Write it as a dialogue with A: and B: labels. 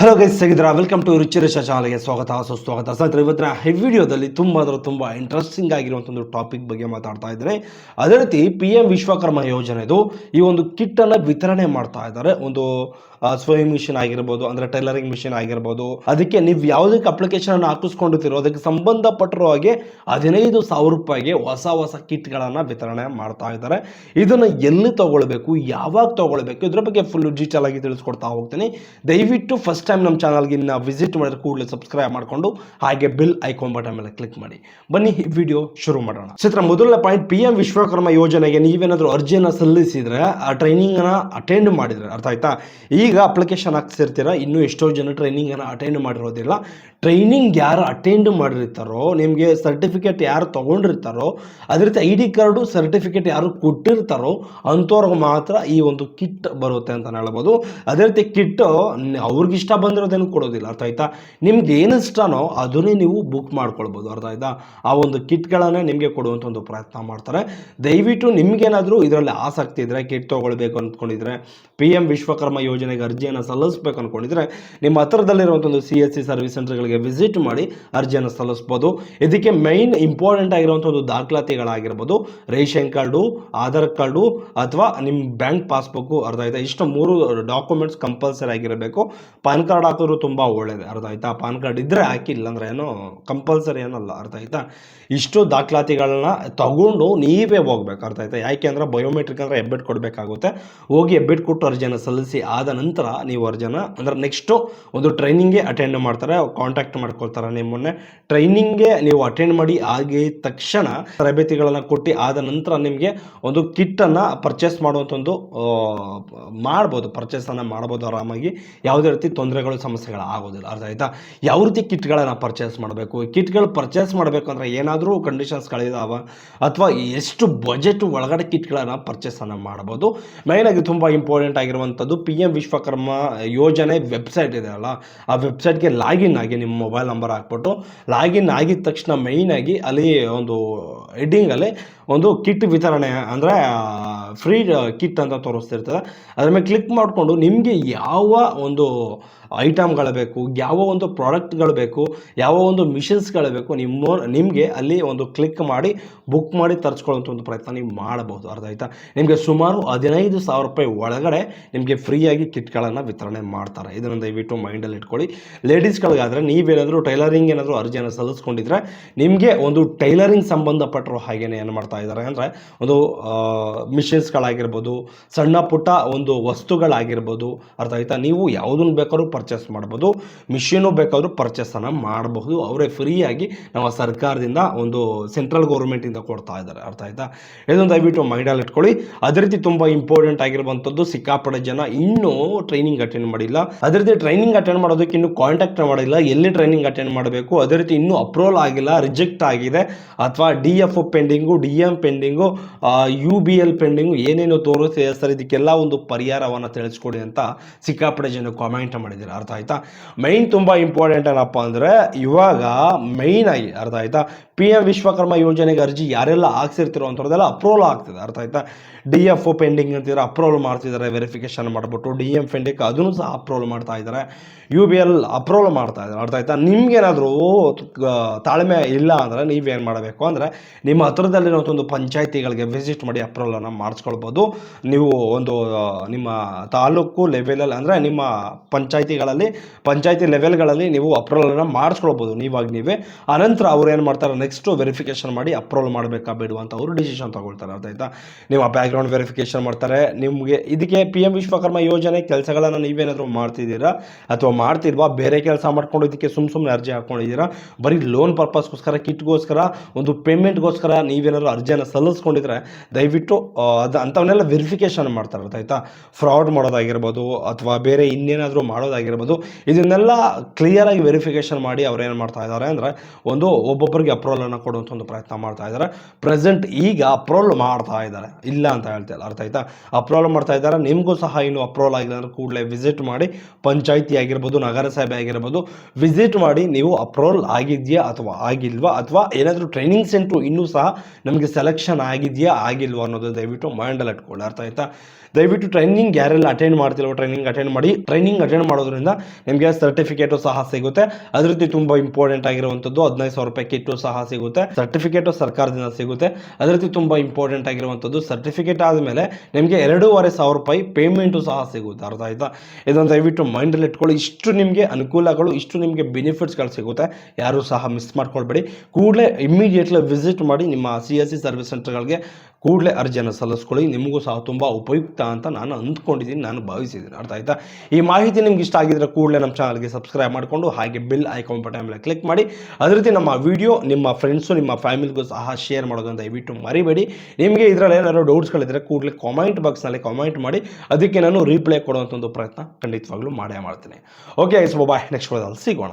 A: Hello guys ಹೇಗಿದ್ದೀರಾ? Welcome to ರುಚಿರೇಶ ಶಾಲೆಗೆ ಸ್ವಾಗತ. ಸುಸ್ವಾಗತ. ಸ್ನೇಹಿತರೆ, ಇವತ್ತಿನ ಈ ವಿಡಿಯೋದಲ್ಲಿ ತುಂಬ ಅಂದರೆ ತುಂಬ ಇಂಟ್ರೆಸ್ಟಿಂಗ್ ಆಗಿರುವಂಥ ಒಂದು ಟಾಪಿಕ್ ಬಗ್ಗೆ ಮಾತಾಡ್ತಾ ಇದ್ದಾರೆ ಅದೇ ರೀತಿ ಪಿ ಎಂ ವಿಶ್ವಕರ್ಮ ಯೋಜನೆದು ಈ ಒಂದು ಕಿಟ್ಟನ್ನು ವಿತರಣೆ ಮಾಡ್ತಾ ಇದ್ದಾರೆ. ಒಂದು ಸ್ವಯಂ ಮಿಷನ್ ಆಗಿರ್ಬೋದು, ಅಂದರೆ ಟೈಲರಿಂಗ್ ಮಿಷಿನ್ ಆಗಿರ್ಬೋದು. ಅದಕ್ಕೆ ನೀವು ಯಾವುದಕ್ಕೆ ಅಪ್ಲಿಕೇಶನ್ ಅನ್ನು ಹಾಕಿಸ್ಕೊಂಡಿರ್ತೀರೋ, ಅದಕ್ಕೆ ಸಂಬಂಧಪಟ್ಟಿರೋ ಹಾಗೆ ಹದಿನೈದು ಸಾವಿರ ರೂಪಾಯಿಗೆ ಹೊಸ ಹೊಸ ಕಿಟ್ಗಳನ್ನು ವಿತರಣೆ ಮಾಡ್ತಾ ಇದ್ದಾರೆ. ಇದನ್ನು ಎಲ್ಲಿ ತಗೊಳ್ಬೇಕು, ಯಾವಾಗ ತಗೊಳ್ಬೇಕು, ಇದ್ರ ಬಗ್ಗೆ ಫುಲ್ ಡೀಟೇಲ್ ಆಗಿ ತಿಳಿಸ್ಕೊಡ್ತಾ ಹೋಗ್ತೀನಿ. ದಯವಿಟ್ಟು ಫಸ್ಟ್ ಟೈಮ್ ನಮ್ಮ ಚಾನಲ್ಗೆ ಇನ್ನು ವಿಸಿಟ್ ಮಾಡಿದ್ರೆ ಕೂಡಲೇ ಸಬ್ಸ್ಕ್ರೈಬ್ ಮಾಡಿಕೊಂಡು ಹಾಗೆ ಬಿಲ್ ಐಕಾನ್ ಬಟನ್ ಮೇಲೆ ಕ್ಲಿಕ್ ಮಾಡಿ. ಬನ್ನಿ ವಿಡಿಯೋ ಶುರು ಮಾಡೋಣ. ಚಿತ್ರ ಮೊದಲನೇ ಪಾಯಿಂಟ್ ಪಿ ಎಂ ವಿಶ್ವಕರ್ಮ ಯೋಜನೆಗೆ ನೀವೇನಾದರೂ ಅರ್ಜಿಯನ್ನು ಸಲ್ಲಿಸಿದರೆ ಆ ಟ್ರೈನಿಂಗನ್ನು ಅಟೆಂಡ್ ಮಾಡಿದರೆ, ಅರ್ಥ ಆಯ್ತಾ? ಈಗ ಅಪ್ಲಿಕೇಶನ್ ಹಾಕ್ಸಿರ್ತೀರ, ಇನ್ನೂ ಎಷ್ಟೋ ಜನ ಟ್ರೈನಿಂಗನ್ನು ಅಟೆಂಡ್ ಮಾಡಿರೋದಿಲ್ಲ. ಟ್ರೈನಿಂಗ್ ಯಾರು ಅಟೆಂಡ್ ಮಾಡಿರ್ತಾರೋ, ನಿಮಗೆ ಸರ್ಟಿಫಿಕೇಟ್ ಯಾರು ತೊಗೊಂಡಿರ್ತಾರೋ, ಅದೇ ರೀತಿ ಐ ಡಿ ಕಾರ್ಡು ಸರ್ಟಿಫಿಕೇಟ್ ಯಾರು ಕೊಟ್ಟಿರ್ತಾರೋ, ಅಂಥವ್ರಿಗೆ ಮಾತ್ರ ಈ ಒಂದು ಕಿಟ್ ಬರುತ್ತೆ ಅಂತ ಹೇಳ್ಬೋದು. ಅದೇ ರೀತಿ ಕಿಟ್ ಅವ್ರಿಗೆ ಇಷ್ಟ ಬಂದಿರೋದೇನು ಕೊಡೋದಿಲ್ಲ, ಅರ್ಥ ಆಯ್ತಾ? ನಿಮ್ಗೆ ಏನು ಇಷ್ಟನೋ ಅದನ್ನೇ ನೀವು ಬುಕ್ ಮಾಡ್ಕೊಳ್ಬೋದು, ಅರ್ಥ ಆಯ್ತಾ? ಆ ಒಂದು ಕಿಟ್ಗಳನ್ನೇ ನಿಮಗೆ ಕೊಡುವಂಥ ಒಂದು ಪ್ರಯತ್ನ ಮಾಡ್ತಾರೆ. ದಯವಿಟ್ಟು ನಿಮಗೇನಾದರೂ ಇದರಲ್ಲಿ ಆಸಕ್ತಿ ಇದ್ದರೆ ಕಿಟ್ ತೊಗೊಳ್ಬೇಕು ಅಂದ್ಕೊಂಡಿದ್ರೆ ಪಿ ಎಂ ವಿಶ್ವಕರ್ಮ ಯೋಜನೆಗೆ ಅರ್ಜಿಯನ್ನು ಸಲ್ಲಿಸಬೇಕು ಅಂದ್ಕೊಂಡಿದ್ರೆ ನಿಮ್ಮ ಹತ್ರದಲ್ಲಿರುವಂಥ ಒಂದು ಸಿ ಎಸ್ ಸಿ ಸರ್ವಿಸ್ ಸೆಂಟರ್ಗಳಿಗೆ ವಿಸಿಟ್ ಮಾಡಿ ಅರ್ಜಿಯನ್ನು ಸಲ್ಲಿಸ್ಬೋದು. ಇದಕ್ಕೆ ಮೈನ್ ಇಂಪಾರ್ಟೆಂಟ್ ಆಗಿರುವಂಥ ಒಂದು ದಾಖಲಾತಿಗಳಾಗಿರ್ಬೋದು. ರೇಷನ್ ಕಾರ್ಡು, ಆಧಾರ್ ಕಾರ್ಡು ಅಥವಾ ನಿಮ್ಮ ಬ್ಯಾಂಕ್ ಪಾಸ್ಬುಕ್ಕು ಅರ್ಧ ಆಯ್ತಾ? ಇಷ್ಟು ಮೂರು ಡಾಕ್ಯುಮೆಂಟ್ಸ್ ಕಂಪಲ್ಸರಿ ಆಗಿರಬೇಕು. ಪಾನ್ ಕಾರ್ಡ್ ಹಾಕಿದ್ರು ತುಂಬ ಒಳ್ಳೇದು, ಅರ್ಥ ಆಯ್ತಾ? ಪಾನ್ ಕಾರ್ಡ್ ಇದ್ದರೆ ಹಾಕಿ, ಇಲ್ಲಾಂದ್ರೆ ಏನು ಕಂಪಲ್ಸರಿ ಏನಲ್ಲ ಅರ್ಥ ಆಯ್ತಾ? ಇಷ್ಟು ದಾಖಲಾತಿಗಳನ್ನ ತಗೊಂಡು ನೀವೇ ಹೋಗ್ಬೇಕು, ಅರ್ಥ ಆಯ್ತಾ? ಯಾಕೆ ಅಂದ್ರೆ ಬಯೋಮೆಟ್ರಿಕ್ ಅಂದರೆ ಹೆಬ್ಬೆಟ್ ಕೊಡಬೇಕಾಗುತ್ತೆ. ಹೋಗಿ ಹೆಬ್ಬೆಟ್ ಕೊಟ್ಟು ಅರ್ಜಿಯನ್ನು ಸಲ್ಲಿಸಿ ಆದ ನಂತರ ನೀವು ಅರ್ಜಿನ ಅಂದ್ರೆ ನೆಕ್ಸ್ಟು ಒಂದು ಟ್ರೈನಿಂಗ್ಗೆ ಅಟೆಂಡ್ ಮಾಡ್ತಾರೆ ಕಾಂಟ್ಯಾಕ್ಟ್ ಮಾಡ್ಕೊಳ್ತಾರೆ ನಿಮ್ಮನ್ನೇ. ಟ್ರೈನಿಂಗ್ಗೆ ನೀವು ಅಟೆಂಡ್ ಮಾಡಿ ಆಗಿದ ತಕ್ಷಣ ತರಬೇತಿಗಳನ್ನು ಕೊಟ್ಟು ಆದ ನಂತರ ನಿಮಗೆ ಒಂದು ಕಿಟ್ಟನ್ನು ಪರ್ಚೇಸ್ ಮಾಡುವಂಥ ಒಂದು ಮಾಡ್ಬೋದು ಪರ್ಚೇಸನ್ನು ಮಾಡ್ಬೋದು ಆರಾಮಾಗಿ. ಯಾವುದೇ ರೀತಿ ತೊಂದರೆಗಳು, ಸಮಸ್ಯೆಗಳು ಆಗೋದಿಲ್ಲ. ಅರ್ಥ ಆಯ್ತಾ? ಯಾವ ರೀತಿ ಕಿಟ್ಗಳನ್ನು ಪರ್ಚೇಸ್ ಮಾಡಬೇಕು? ಕಿಟ್ಗಳು ಪರ್ಚೇಸ್ ಮಾಡಬೇಕಂದ್ರೆ ಏನಾದರೂ ಕಂಡೀಷನ್ಸ್ಗಳಿದಾವೆ ಅಥವಾ ಎಷ್ಟು ಬಜೆಟ್ ಒಳಗಡೆ ಕಿಟ್ಗಳನ್ನು ಪರ್ಚೇಸನ್ನು ಮಾಡ್ಬೋದು? ಮೇಯ್ನಾಗಿ ತುಂಬ ಇಂಪಾರ್ಟೆಂಟ್ ಆಗಿರುವಂಥದ್ದು ಪಿ ಎಂ ವಿಶ್ವಕರ್ಮ ಯೋಜನೆ ವೆಬ್ಸೈಟ್ ಇದೆ ಅಲ್ಲ? ಆ ವೆಬ್ಸೈಟ್ಗೆ ಲಾಗಿನ್ ಆಗಿ ನಿಮ್ಮ ಮೊಬೈಲ್ ನಂಬರ್ ಹಾಕ್ಬಿಟ್ಟು ಲಾಗಿನ್ ಆಗಿದ ತಕ್ಷಣ ಮೇಯ್ನಾಗಿ ಅಲ್ಲಿ ಒಂದು ಹೆಡ್ಡಿಂಗಲ್ಲಿ ಒಂದು ಕಿಟ್ ವಿತರಣೆ ಅಂದರೆ ಫ್ರೀ ಕಿಟ್ ಅಂತ ತೋರಿಸ್ತಿರ್ತದೆ. ಅದ್ರ ಮೇಲೆ ಕ್ಲಿಕ್ ಮಾಡಿಕೊಂಡು ನಿಮಗೆ ಯಾವ ಒಂದು ಐಟಮ್ಗಳು ಬೇಕು, ಯಾವ ಒಂದು ಪ್ರಾಡಕ್ಟ್ಗಳು ಬೇಕು, ಯಾವ ಒಂದು ಮಿಷಿನ್ಸ್ಗಳು ಬೇಕು, ನಿಮ್ಮ ನಿಮಗೆ ಅಲ್ಲಿ ಒಂದು ಕ್ಲಿಕ್ ಮಾಡಿ, ಬುಕ್ ಮಾಡಿ ತರಿಸ್ಕೊಳ್ಳೋಂಥ ಒಂದು ಪ್ರಯತ್ನ ನೀವು ಮಾಡಬಹುದು. ಅರ್ಥ ಆಯ್ತಾ? ನಿಮಗೆ ಸುಮಾರು ಹದಿನೈದು ಸಾವಿರ ರೂಪಾಯಿ ಒಳಗಡೆ ನಿಮಗೆ ಫ್ರೀಯಾಗಿ ಕಿಟ್ಗಳನ್ನು ವಿತರಣೆ ಮಾಡ್ತಾರೆ. ಇದನ್ನು ದಯವಿಟ್ಟು ಮೈಂಡಲ್ಲಿ ಇಟ್ಕೊಳ್ಳಿ. ಲೇಡೀಸ್ಗಳಿಗಾದರೆ ನೀವೇನಾದರೂ ಟೈಲರಿಂಗ್ ಏನಾದರೂ ಅರ್ಜಿಯನ್ನು ಸಲ್ಲಿಸ್ಕೊಂಡಿದ್ರೆ, ನಿಮಗೆ ಒಂದು ಟೈಲರಿಂಗ್ ಸಂಬಂಧಪಟ್ಟರು ಹಾಗೇನೆ ಏನು ಮಾಡ್ತಾ ಇದ್ದಾರೆ ಅಂದರೆ, ಒಂದು ಮಿಷಿನ್ಸ್ಗಳಾಗಿರ್ಬೋದು, ಸಣ್ಣ ಪುಟ್ಟ ಒಂದು ವಸ್ತುಗಳಾಗಿರ್ಬೋದು, ಅರ್ಥ ಆಯ್ತಾ? ನೀವು ಯಾವುದನ್ನು ಬೇಕಾದ್ರೂ ಪರ್ಚೇಸ್ ಮಾಡ್ಬೋದು ಮಿಷಿನು ಬೇಕಾದರೂ ಪರ್ಚೇಸನ್ನು ಮಾಡಬಹುದು. ಅವರೇ ಫ್ರೀಯಾಗಿ ನಮ್ಮ ಸರ್ಕಾರದಿಂದ ಒಂದು ಸೆಂಟ್ರಲ್ ಗೌರ್ಮೆಂಟಿಂದ ಕೊಡ್ತಾ ಇದ್ದಾರೆ. ಅರ್ಥ ಆಯ್ತಾ? ಇದೊಂದು ದಯವಿಟ್ಟು ಮೈಂಡಲ್ಲಿ ಇಟ್ಕೊಳ್ಳಿ. ಅದೇ ರೀತಿ ತುಂಬ ಇಂಪಾರ್ಟೆಂಟ್ ಆಗಿರುವಂಥದ್ದು ಸಿಕ್ಕಾಪಡೆ ಜನ ಇನ್ನೂ ಟ್ರೈನಿಂಗ್ ಅಟೆಂಡ್ ಮಾಡಿಲ್ಲ. ಅದೇ ರೀತಿ ಟ್ರೈನಿಂಗ್ ಅಟೆಂಡ್ ಮಾಡೋದಕ್ಕೆ ಇನ್ನೂ ಕಾಂಟ್ಯಾಕ್ಟ್ ಮಾಡಿಲ್ಲ. ಎಲ್ಲಿ ಟ್ರೈನಿಂಗ್ ಅಟೆಂಡ್ ಮಾಡಬೇಕು? ಅದೇ ರೀತಿ ಇನ್ನೂ ಅಪ್ರೂವಲ್ ಆಗಿಲ್ಲ ರಿಜೆಕ್ಟ್ ಆಗಿದೆ. ಅಥವಾ D F pending D M pending U B L pending ಏನೇನು ತೋರಿಸ್ತಿದೆ ಸರ್, ಇದಕ್ಕೆಲ್ಲ ಒಂದು ಪರಿಹಾರವನ್ನು ತಿಳಿಸ್ಕೊಡಿ ಅಂತ ಸಿಕ್ಕಾಪಡೆ ಜನ ಕಾಮೆಂಟ್ ಮಾಡಿದ್ದಾರೆ. ಅರ್ಥ ಆಯ್ತಾ? ಮೈನ್ ತುಂಬ ಇಂಪಾರ್ಟೆಂಟ್ ಏನಪ್ಪ ಅಂದರೆ ಇವಾಗ ಮೈನ್ ಆಗಿ ಅರ್ಥ ಆಯ್ತಾ? ಪಿ ಎಂ ವಿಶ್ವಕರ್ಮ ಯೋಜನೆಗೆ ಅರ್ಜಿ ಯಾರೆಲ್ಲ ಹಾಕ್ಸಿರ್ತಿರೋ ಅಂಥವ್ರದ್ದೆಲ್ಲ ಅಪ್ರೂವಲ್ ಆಗ್ತದೆ, ಅರ್ಥ ಆಯ್ತಾ? ಡಿ ಎಫ್ ಒ ಪೆಂಡಿಂಗ್ ಅಂತಿದ್ರೆ ಅಪ್ರೂವಲ್ ಮಾಡ್ತಿದ್ದಾರೆ ವೆರಿಫಿಕೇಶನ್ ಮಾಡಿಬಿಟ್ಟು ಡಿ ಎಂ ಪೆಂಡಿಂಗ್ ಅದನ್ನು ಸಹ ಅಪ್ರೂವಲ್ ಮಾಡ್ತಾ ಇದ್ದಾರೆ. ಯು ಬಿ ಎಲ್ ಅಪ್ರೂವಲ್ ಮಾಡ್ತಾ ಇದ್ದಾರೆ, ಅರ್ಥ ಆಯ್ತಾ? ನಿಮ್ಗೇನಾದರೂ ತಾಳ್ಮೆ ಇಲ್ಲ ಅಂದರೆ ನೀವೇನು ಮಾಡಬೇಕು ಅಂದರೆ ನಿಮ್ಮ ಹತ್ರದಲ್ಲಿರುವಂಥ ಒಂದು ಪಂಚಾಯತಿಗಳಿಗೆ ವಿಸಿಟ್ ಮಾಡಿ ಅಪ್ರೂವಲನ್ನು ಮಾಡಿಸ್ಕೊಳ್ಬೋದು. ನೀವು ಒಂದು ನಿಮ್ಮ ತಾಲೂಕು ಲೆವೆಲಲ್ಲಿ ಅಂದರೆ ನಿಮ್ಮ ಪಂಚಾಯತಿಗಳಲ್ಲಿ ಪಂಚಾಯಿತಿ ಲೆವೆಲ್ಗಳಲ್ಲಿ ನೀವು ಅಪ್ರೂವಲನ್ನು ಮಾಡಿಸ್ಕೊಳ್ಬೋದು. ನೀವಾಗಿ ನೀವೇ ಅನಂತರ ಅವ್ರು ಏನು ಮಾಡ್ತಾರೆ ನೆಕ್ಸ್ಟು ವೆರಿಫಿಕೇಶನ್ ಮಾಡಿ ಅಪ್ರೂವಲ್ ಮಾಡಬೇಕಾ ಬೇಡ ಅಂತ ಅವರು ಡಿಸಿಷನ್ ತಗೊಳ್ತಾರೆ. ಅದಾಯ್ತಾ ನೀವು ಆ ಬ್ಯಾಕ್ಗ್ರೌಂಡ್ ವೆರಿಫಿಕೇಶನ್ ಮಾಡ್ತಾರೆ. ನಿಮಗೆ ಇದಕ್ಕೆ ಪಿ ಎಂ ವಿಶ್ವಕರ್ಮ ಯೋಜನೆ ಕೆಲಸಗಳನ್ನು ನೀವೇನಾದರೂ ಮಾಡ್ತಿದ್ದೀರಾ? ಅಥವಾ ಮಾಡ್ತಿಲ್ವಾ? ಬೇರೆ ಕೆಲಸ ಮಾಡ್ಕೊಂಡು ಇದಕ್ಕೆ ಸುಮ್ ಸುಮ್ಮನೆ ಅರ್ಜಿ ಹಾಕ್ಕೊಂಡಿದ್ದೀರಾ? ಬರೀ ಲೋನ್ ಪರ್ಪಸ್ಗೋಸ್ಕರ ಕಿಟ್ಗೋಸ್ಕರ ಒಂದು ಪೇಮೆಂಟ್ಗೋಸ್ಕರ ನೀವೇನಾದ್ರು ಅರ್ಜಿಯನ್ನು ಸಲ್ಲಿಸ್ಕೊಂಡಿದ್ರೆ ದಯವಿಟ್ಟು ಅದ ಅಂಥವನ್ನೆಲ್ಲ ವೆರಿಫಿಕೇಶನ್ ಮಾಡ್ತಾರೆ. ಆಯ್ತಾ ಫ್ರಾಡ್ ಮಾಡೋದಾಗಿರ್ಬೋದು ಅಥವಾ ಬೇರೆ ಇನ್ನೇನಾದರೂ ಮಾಡೋದಾಗಿರ್ಬೋದು ಇದನ್ನೆಲ್ಲ ಕ್ಲಿಯರಾಗಿ ವೆರಿಫಿಕೇಶನ್ ಮಾಡಿ ಅವ್ರು ಏನು ಮಾಡ್ತಾ ಇದ್ದಾರೆ ಅಂದರೆ ಒಂದು ಒಬ್ಬೊಬ್ಬರಿಗೆ ಅಪ್ರೂವಲನ್ನು ಕೊಡುವಂಥ ಒಂದು ಪ್ರಯತ್ನ ಮಾಡ್ತಾ ಇದ್ದಾರೆ ಪ್ರೆಸೆಂಟ್ ಈಗ ಅಪ್ರೂವಲ್ ಮಾಡ್ತಾ ಇದ್ದಾರೆ ಇಲ್ಲ ಅಂತ ಹೇಳ್ತಿಲ್ಲ ಅರ್ಥ ಆಯ್ತಾ? ಅಪ್ರೂವಲ್ ಮಾಡ್ತಾ ಇದ್ದಾರೆ ನಿಮಗೂ ಸಹ ಇನ್ನು ಅಪ್ರೂವಲ್ ಆಗಿಲ್ಲ ಅಂದ್ರೆ ಕೂಡಲೇ ವಿಸಿಟ್ ಮಾಡಿ. ಪಂಚಾಯಿತಿ ಆಗಿರ್ಬೋದು, ನಗರಸಭೆ ಆಗಿರ್ಬೋದು ವಿಸಿಟ್ ಮಾಡಿ ನೀವು ಅಪ್ರೂವಲ್ ಆಗಿದೆಯಾ ಅಥವಾ ಆಗಿಲ್ವಾ? ಅಥವಾ ಏನಾದರೂ ಟ್ರೈನಿಂಗ್ ಸೆಂಟ್ರು ಇನ್ನೂ ಸಹ ನಮಗೆ ಸೆಲೆಕ್ಷನ್ ಆಗಿದೆಯಾ, ಆಗಿಲ್ವಾ ಅನ್ನೋದು ದಯವಿಟ್ಟು ಮೈಂಡಲ್ಲಿ ಇಟ್ಕೊಳ್ಳಿ. ಅರ್ಥ ಆಯ್ತಾ? ದಯವಿಟ್ಟು ಟ್ರೈನಿಂಗ್ ಯಾರೆಲ್ಲ ಅಟೆಂಡ್ ಮಾಡ್ತಿಲ್ವೋ ಟ್ರೈನಿಂಗ್ ಅಟೆಂಡ್ ಮಾಡಿ. ಟ್ರೈನಿಂಗ್ ಅಟೆಂಡ್ ಮಾಡೋದ್ರಿಂದ ನಿಮಗೆ ಸರ್ಟಿಫಿಕೇಟು ಸಹ ಸಿಗುತ್ತೆ. ಅದೇ ರೀತಿ ತುಂಬ ಇಂಪಾರ್ಟೆಂಟ್ ಆಗಿರುವಂಥದ್ದು ಹದಿನೈದು ಸಾವಿರ ರೂಪಾಯಿ ಕಿಟ್ಟು ಸಹ ಸಿಗುತ್ತೆ. ಸರ್ಟಿಫಿಕೇಟು ಸರ್ಕಾರದಿಂದ ಸಿಗುತ್ತೆ. ಅದೇ ರೀತಿ ತುಂಬ ಇಂಪಾರ್ಟೆಂಟ್ ಆಗಿರುವಂಥದ್ದು ಸರ್ಟಿಫಿಕೇಟ್ ಆದಮೇಲೆ ನಿಮಗೆ ಎರಡೂವರೆ ಸಾವಿರ ರೂಪಾಯಿ ಪೇಮೆಂಟು ಸಹ ಸಿಗುತ್ತೆ. ಅರ್ಥ ಆಯ್ತಾ? ಇದನ್ನು ದಯವಿಟ್ಟು ಮೈಂಡಲ್ಲಿ ಇಟ್ಕೊಳ್ಳಿ. ಇಷ್ಟು ನಿಮಗೆ ಅನುಕೂಲಗಳು, ಇಷ್ಟು ನಿಮಗೆ ಬೆನಿಫಿಟ್ಸ್ಗಳು ಸಿಗುತ್ತೆ. ಯಾರೂ ಸಹ ಮಿಸ್ ಮಾಡ್ಕೊಳ್ಬೇಡಿ. ಕೂಡಲೇ ಇಮ್ಮಿಡಿಯೇಟ್ಲಿ ವಿಸಿಟ್ ಮಾಡಿ ನಿಮ್ಮ ಸಿ ಎಸ್ ಸಿ ಸರ್ವಿಸ್ ಸೆಂಟರ್ಗಳಿಗೆ ಕೂಡಲೇ ಅರ್ಜಿಯನ್ನು ಸಲ್ಲಿಸ್ಕೊಳ್ಳಿ. ನಿಮಗೂ ಸಹ ತುಂಬ ಉಪಯುಕ್ತ ಅಂತ ನಾನು ಅಂದ್ಕೊಂಡಿದ್ದೀನಿ, ನಾನು ಭಾವಿಸಿದ್ದೀನಿ. ಅರ್ಥ ಆಯ್ತಾ? ಈ ಮಾಹಿತಿ ನಿಮ್ಗೆ ಇಷ್ಟ ಆಗಿದ್ರೆ ಕೂಡಲೇ ನಮ್ಮ ಚಾನಲ್ಗೆ ಸಬ್ಸ್ಕ್ರೈಬ್ ಮಾಡಿಕೊಂಡು ಹಾಗೆ ಬಿಲ್ ಐಕಾನ್ ಬಟನ್ ಮೇಲೆ ಕ್ಲಿಕ್ ಮಾಡಿ. ಅದೇ ರೀತಿ ನಮ್ಮ ವಿಡಿಯೋ ನಿಮ್ಮ ಫ್ರೆಂಡ್ಸು, ನಿಮ್ಮ ಫ್ಯಾಮಿಲಿಗೂ ಸಹ ಶೇರ್ ಮಾಡೋದನ್ನು ದಯವಿಟ್ಟು ಮರಿಬೇಡಿ. ನಿಮಗೆ ಇದರಲ್ಲಿ ಏನಾದರೂ ಡೌಟ್ಸ್ಗಳಿದ್ರೆ ಕೂಡಲೇ ಕಾಮೆಂಟ್ ಬಾಕ್ಸ್ನಲ್ಲಿ ಕಾಮೆಂಟ್ ಮಾಡಿ. ಅದಕ್ಕೆ ನಾನು ರೀಪ್ಲೈ ಕೊಡುವಂಥ ಒಂದು ಪ್ರಯತ್ನ ಖಂಡಿತವಾಗ್ಲೂ ಮಾಡೇ ಮಾಡ್ತೀನಿ. ಓಕೆ ಐಸ್ ಬಾಯ್ ನೆಕ್ಸ್ಟ್ ಸಿಗೋಣ.